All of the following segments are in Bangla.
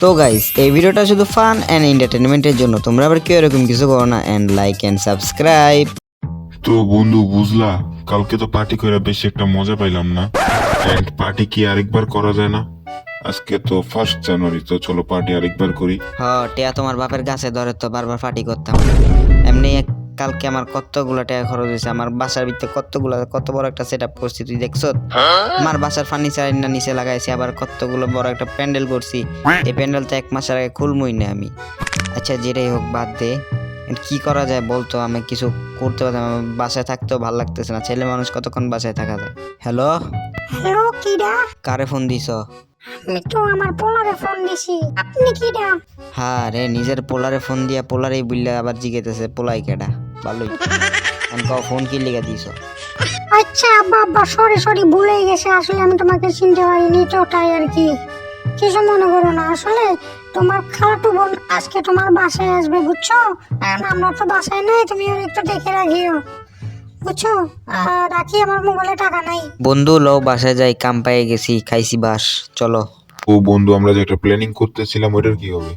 তো গাইস এই ভিডিওটা শুধু ফান অ্যান্ড এন্টারটেনমেন্টের জন্য। তোমরা আবার কেউ এরকম কিছু করো না অ্যান্ড লাইক অ্যান্ড সাবস্ক্রাইব তো বন্ধু বুঝলা? কালকে তো পার্টি করে বেশি একটা মজা পাইলাম না। এন্ড পার্টি কি আরেকবার করা যায় না? আজকে তো ফার্স্ট জানুয়ারি তো চলো পার্টি আরেকবার করি। হ্যাঁ টিয়া তোমার বাপের গাছে ধরে তো বারবার পার্টি করতাম। এমনি এক- কালকে আমার কতগুলো টাকা খরচ হয়েছে আমার বাসার ভিতরে কতগুলো কত বড় একটা সেট আপ করছি তুই দেখছ? আমার বাসার ফার্নিচার না নিচে লাগাইছি আবার কতগুলো বড় একটা প্যান্ডেল করছি। এই প্যান্ডেল তো এক মাসের আগে খুলমই না আমি। আচ্ছা যেটাই হোক বাদ দে। কি করা যায় বলতো? আমি কিছু করতে পারতাম আমার বাসায় থাকতেও ভালো লাগতেছে না। ছেলে মানুষ কতক্ষণ বাসায় থাকা যায়? হ্যালো হ্যালো কিডা? কারে ফোন দিছ? আমি তো আমার পোলারে ফোন দিছি। আপনি কিডা? হ্যাঁ রে নিজের পোলারে ফোন দিয়া পোলারেই বুঝলে আবার জিগেতেছে পোলাই কেডা? ভালোই। আমি কও ফোন কি লিখে দিছ আচ্ছা আব্বা আব্বা সরি সরি ভুলে গেছে। আসলে আমি তোমাকে চিনতে পারিনি তো তাই আর কি। কিছু মনে করো না আসলে তোমার খালাটু বোন আজকে তোমার বাসায় আসবে বুঝছ? এখন আমরা তো বাসায় নাই তুমি ওর একটু দেখে রাখিও। বুঝছ? রাখি আমার মোবাইলে টাকা নাই। বন্ধু লো বাসায় যাই কাম পেয়ে গেছি খাইছি বাস চলো। ও বন্ধু আমরা যে একটা প্ল্যানিং করতেছিলাম ওইটার কি হবে?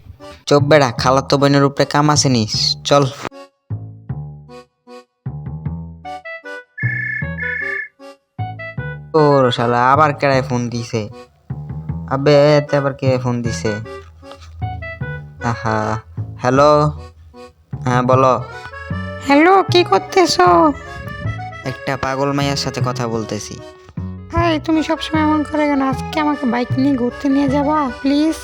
চোখ বেড়া খালাতো বোনের উপরে কাম আছে নিস চল। ওর শালা আবার কেড়ায় ফোন দিছে? আবে এতে আবার কে ফোন দিছে? আহা হ্যালো? হ্যাঁ বলো। হ্যালো কি করতেছো? একটা পাগল মাইয়ার সাথে কথা বলতেছি। হাই তুমি সবসময় এমন করে কেন? আজকে আমাকে বাইক নিয়ে ঘুরতে নিয়ে যাবা প্লিজ?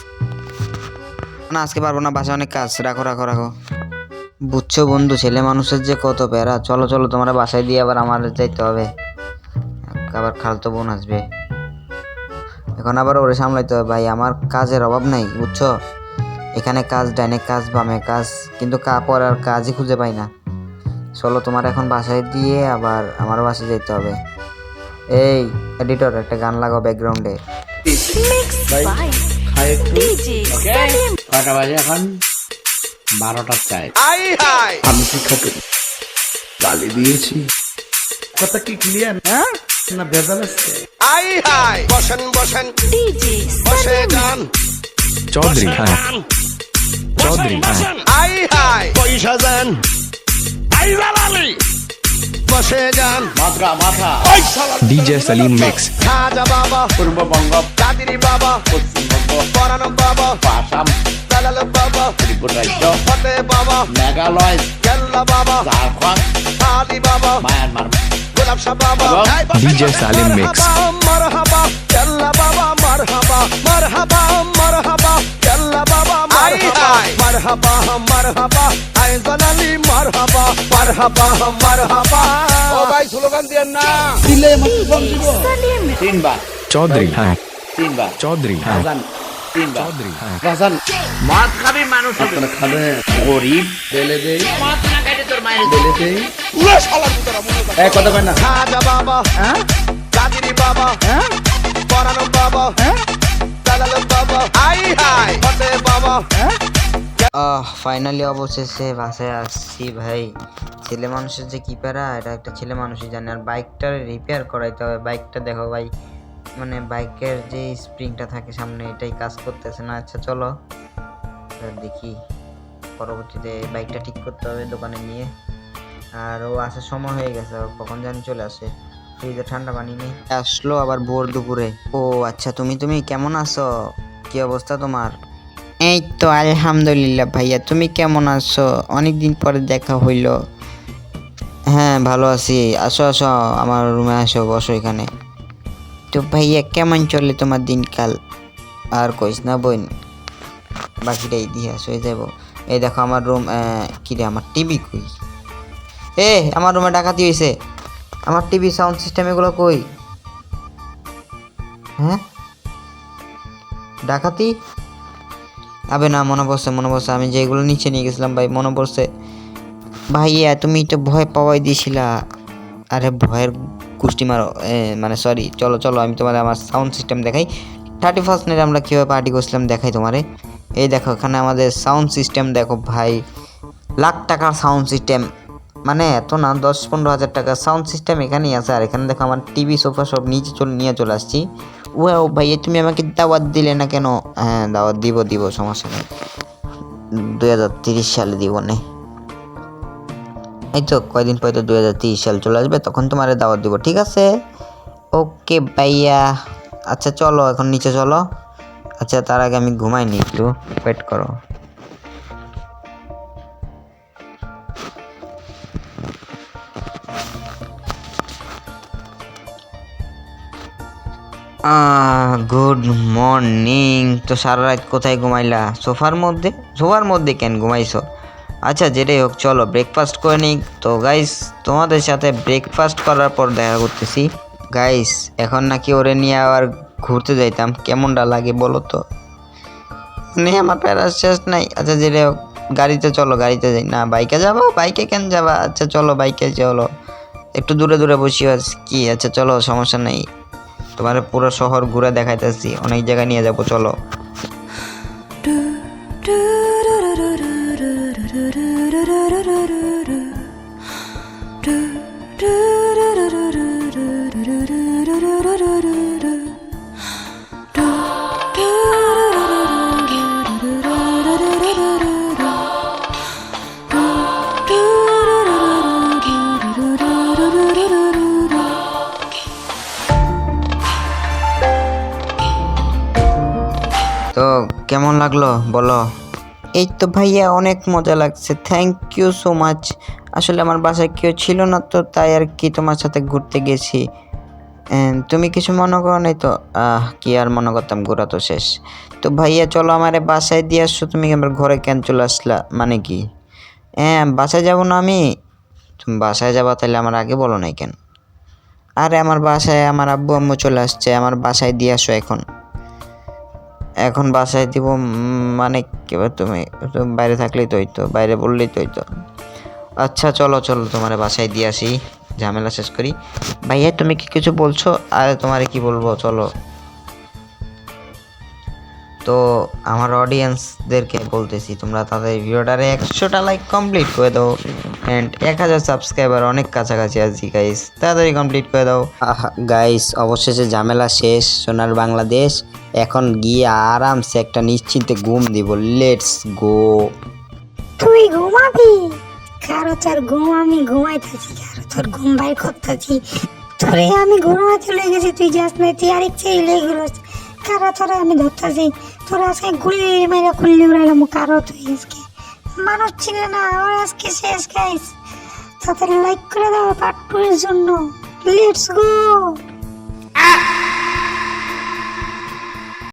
না আজকে পারব না বাসায় অনেক কাজ। রাখো রাখো রাখো। বুঝছ বন্ধু ছেলে মানুষের যে কত প্যারা। চলো চলো তোমরা বাসায় দিয়ে আবার আমার যাইতে হবে। আবার খালতো বোন আসবে। এখন আবার ওরে সামলাইতে হবে ভাই আমার কাজের অভাব নাই বুঝছ? এখানে কাজ ডাইনে কাজ বামে কাজ কিন্তু কা পর আর কাজই খুঁজে পাই না। চলো তোমার এখন বাসায় দিয়ে আবার আমার বাসায় যেতে হবে। এই এডিটর একটা গান লাগাও ব্যাকগ্রাউন্ডে কটা বাজে এখন? বারোটার চাই আমি কি খাতে? গালি দিয়েছি। কথা কি ক্লিয়ার হ্যাঁ? না ভেজাল আছে আই হাই বসেন বসেন। বসে যান। চৌধুরী হ্যাঁ। চৌধুরী হ্যাঁ। আই হাই পয়সা যান। আই জালালি বসে যান। মাথা মাথা। ডিজে সালিম মিক্স খাজা বাবা। পূর্ববঙ্গ। কাদিরি বাবা। পশ্চিমবঙ্গ। পরানো বাবা। আসাম। দালাল বাবা। ত্রিপুরা রাজ্য। ফতে বাবা। মেঘালয়। কেল্লা বাবা। ঝাড়খণ্ড। আলি বাবা। মায়ানমার। গোলাপ শাহ বাবা এবং এই বসেন, DJ বসেন, সালিম mix। মারহাবা কেল্লা বাবা মারহাবা মারহাবা মারহাবা কেল্লা বাবা মারহাবা মারহাবা মারহাবা আই জালালি মারহাবা মারহাবা মারহাবা ও ভাই স্লোগান দেন না দিলে মাত্র ফোন দিব তিনবার চৌধুরী হ্যাঁ তিনবার চৌধুরী হ্যাঁ রাজান তিনবার চৌধুরী হ্যাঁ। মদ খাবি মানুষ। আপনারা খাবে গরিব। বেলে দেই। বেলে দেই। এক কথা কয় না। খাজা বাবা হ্যাঁ? কাদিরি বাবা হ্যাঁ? পরানো বাবা হ্যাঁ? দালাল বাবা আই হাই। ফতে বাবা। আহ ফাইনালি অবশেষে বাসায় আসছি ভাই। ছেলে মানুষের যে কি প্যারা এটা একটা ছেলে মানুষই জানে। আর বাইকটার রিপেয়ার করাইতে হবে। বাইকটা দেখো ভাই মানে বাইকের যে স্প্রিংটা থাকে সামনে এটাই কাজ করতেছে না। আচ্ছা চলো। দেখি পরবর্তীতে বাইকটা ঠিক করতে হবে দোকানে নিয়ে আর ও আসার সময় হয়ে গেছে কখন জানি চলে আসে। ফ্রিজে ঠান্ডা পানি নেই। আসলো আবার ভোর দুপুরে। ও আচ্ছা তুমি তুমি কেমন আছো? কি অবস্থা তোমার? এই তো আলহামদুলিল্লাহ ভাইয়া তুমি কেমন আছো? অনেক দিন পরে দেখা হইল। হ্যাঁ ভালো আছি। আসো আসো আমার রুমে আসো বসো এখানে। তো ভাইয়া, কেমন চলে তোমার দিনকাল? আর কইস না বোন, বাকিটাই ইতিহাস হয়ে যাব এই দেখো, আমার রুম কিরে আমার টিভি কই? এ, আমার রুমে ডাকাতি হয়েছে আমার টিভি সাউন্ড সিস্টেম এগুলো কই? হ্যাঁ? ডাকাতি? আবে না, মনে পড়ছে মনে পড়ছে। আমি যেগুলো নিচে নিয়ে গেছিলাম, ভাই, মনে পড়ছে। ভাইয়া, তুমি তো ভয় পাওয়াই দিয়েছিলা আরে, ভয়ের কুষ্টি মারো মানে সরি চলো চলো, আমি তোমার আমার সাউন্ড সিস্টেম দেখাই। থার্টি ফার্স্ট নাইট আমরা কীভাবে পার্টি করছিলাম দেখাই তোমারে। এই দেখো, এখানে আমাদের সাউন্ড সিস্টেম দেখো ভাই। লাখ টাকার সাউন্ড সিস্টেম মানে এত না, দশ পনেরো হাজার টাকা সাউন্ড সিস্টেম এখানেই আছে। আর এখানে দেখো আমার টিভি সোফা সব নিচে চলে, নিয়ে চলে আসছি। ও ভাই তুমি আমাকে দাওয়াত দিলে না কেন? হ্যাঁ দাওয়াত দিব দিব, সমস্যা নেই। দু হাজার তিরিশ সালে দিব নে। এই তো কয়দিন পরে তো তিরিশ সাল চলে আসবে, তখন তোমার দাওয়াত দিব, ঠিক আছে? ওকে ভাইয়া। আচ্ছা চলো, এখন নিচে চলো। আচ্ছা তার আগে আমি ঘুমাইনি একটু ওয়েট করো। গুড মর্নিং তো সারা রাত কোথায় ঘুমাইলা? সোফার মধ্যে? সোফার মধ্যে কেন ঘুমাইছো? আচ্ছা যেটাই হোক চলো ব্রেকফাস্ট করে নিই তো গাইস তোমাদের সাথে ব্রেকফাস্ট করার পর দেখা করতেছি গাইস এখন নাকি ওরে নিয়ে আবার ঘুরতে যাইতাম কেমনটা লাগে বলো তো মানে আমার প্যারাস শেষ নাই আচ্ছা যেটা হোক গাড়িতে চলো গাড়িতে যাই না বাইকে যাব বাইকে কেন যাবা আচ্ছা চলো বাইকে চলো একটু দূরে দূরে বসি কি আচ্ছা চলো সমস্যা নেই তোমার পুরো শহর ঘুরে দেখাইতেছি অনেক জায়গায় নিয়ে যাব চলো তো কেমন লাগল? বলো। এই তো ভাইয়া, অনেক মজা লাগছে। থ্যাংক ইউ সো মাচ আসলে আমার বাসায় কেউ ছিল না তো, তাই আর কি তোমার সাথে ঘুরতে গেছি। তুমি কিছু মনে করো নাই তো? আহ, কি আর মনে করতাম, ঘোরা তো শেষ। তো ভাইয়া, চলো আমার বাসায় দিয়ে আসছো, তুমি আমার ঘরে কেন চলে আসলা? মানে কি? হ্যাঁ বাসায় যাব না আমি? তুমি বাসায় যাবা তাহলে আমার আগে বলো নাই কেন? আরে, আমার বাসায়, আমার আব্বু আম্মু চলে আসছে, আমার বাসায় দিয়ে আসো এখন। এখন বাসায় দিব মানে তুমি তুমি বাইরে থাকলেই তো হইতো, বাইরে বললেই তো হইতো। আচ্ছা চলো চলো তোমার বাসায় দিয়ে আসি, ঝামেলা শেষ করি। ভাইয়া, তুমি কি কিছু বলছো? আর তোমারে কি বলব? চলো। তো আমার অডিয়েন্সদেরকে বলতেছি তোমরা তাদের ভিডিওটারে একশোটা লাইক কমপ্লিট করে দাও অ্যান্ড এক হাজার সাবস্ক্রাইবার অনেক কাছাকাছি আছি গাইস তাড়াতাড়ি কমপ্লিট করে দাও। গাইস অবশেষে ঝামেলা শেষ সোনার বাংলাদেশ। এখন গিয়ে আরামসে একটা নিশ্চিন্তে ঘুম দিব। লেটস গো তুই ঘুমাবি? কারও তোর ঘুম আমি ঘুমাইতেছি। কারও তোর ঘুম বাইর করতেছি। তোরে আমি ঘুমাতে লেগে গেছি তুই যাস না তুই আরেক চেয়ে লেগে কারও তোরে আমি ধরতেছি তোরা আজকে গুলি মেরে খুললি উড়াইলাম কারও তুই আজকে? মানুষ চিনে না, ওরা আজকে শেষ গাইস তাদের লাইক করে দাও পার্ট টু জন্য। Let's go